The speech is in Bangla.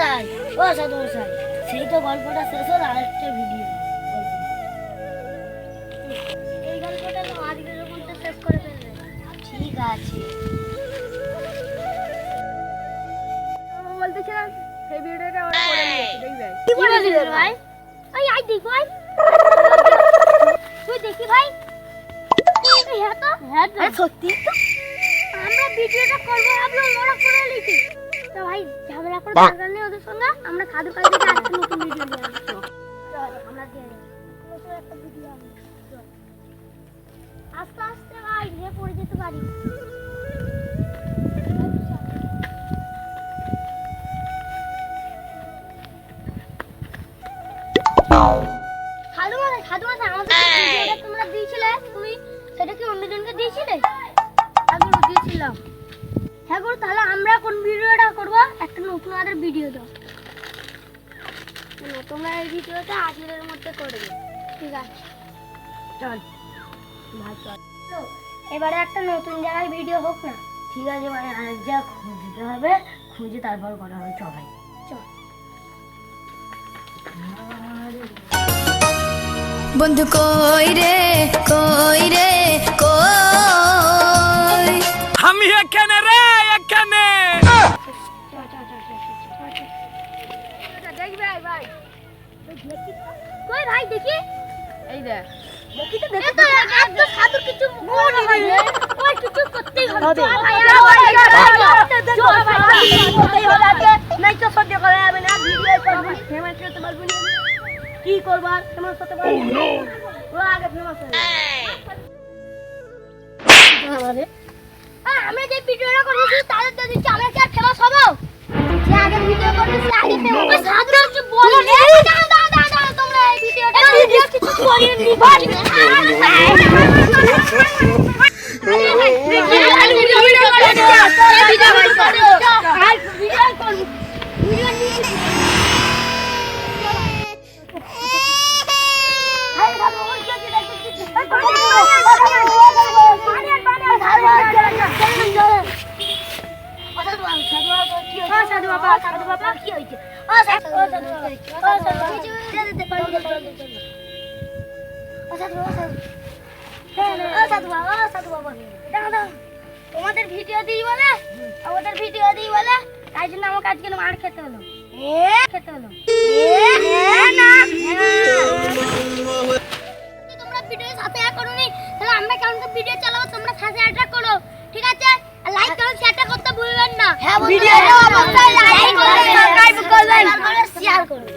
মশাই ও সাধু মশাই সেই তো গল্পটা শেষ হলো আরেকটা ভিডিও এই গল্পটা তো আজকের মধ্যে শেষ করে ফেলবে। ঠিক আছে। বলতেছিলাম সেই ভিডিওটা ওরা করে নিয়েছে দেখবে। কি বলেছিল ভাই? আই আই দেখ ভাই। তুই দেখি ভাই। হ্যাঁ তো? হ্যাঁ সত্যি? তো আমরা ভিডিওটা করব ভাবলাম ওরা করে লিখি তো ভাই ঝামেলা করে দরকার নেই ওদের সঙ্গে? আমরা সাধু কাল থেকে আজকে নতুন ভিডিও নিয়ে আসব। আমরা দিয়ে নতুন একটা ভিডিও আনব। আস্তে আস্তে ভাই নিয়ে পড়ে যেতে পারি। সাধু মাথায় সাধু আমাদের তোমরা দিয়েছিলে? তুমি সেটা কি অন্যজনকে দিয়েছিলে? গুরু দিয়েছিলাম। হ্যাঁ গুরু তাহলে আমরা কোন ভিডিওটা করব? একটা নতুন আমাদের ভিডিও দাও। না, তোমরা এই ভিডিওটা আজকের মধ্যে করবে ঠিক আছে। চল। ভাই চল। তো, এবারে একটা নতুন জায়গায় ভিডিও হোক না। ঠিক আছে মানে আরেক জায়গা খুঁজতে হবে। খুঁজে তারপর করা হবে। সবাই চল। বন্ধু কই রে কই রে কই? আমি এখানে কই ভাই দেখি। এই দেখ। দেখি তো দেখি তো। এত সাধু কিছু মনে হয় রে ওই কিছু করতেই হবে ভাই চল ভাই করতেই হবে আজকে নাই তো সহ্য করা যাবে না ভিডিও করব ফেমাস হতে পারব না। কি করব ফেমাস হতে পারব ও নো ও আগে ফেমাস হবে আমারে আমরা যে ভিডিওটা করেছি তাদের দিচ্ছি আমরা কি আর ফেমাস হব? যে আগে ভিডিও করেছে আগে ফেমাস সাধু কিছু বলো দাও দাও দাও দাও তোমরা এই ভিডিওটা ভিডিও কিছু করিয়ে সাধু বাবা সাধু বাবা কি হয়েছে ও সাধু বাবা ও সাধু ও সাধু বাবা তোমাদের ভিডিও দিই বলে? আমাদের ভিডিও দিই বলে? তাই জন্য আমাকে আজকে মার খেতে হলো। খেতে হলো। তোমরা ভিডিওর সাথে অ্যাড করোনি তাহলে আমরা কেমন ভিডিও চালাবো? তোমরা সাথে অ্যাড করো। ঠিক আছে? আর লাইক কমেন্ট শেয়ারটা করতে ভুলবেন না। ভিডিওটা অবশ্যই লাইক করবেন। সাবস্ক্রাইব করবেন। শেয়ার করবেন।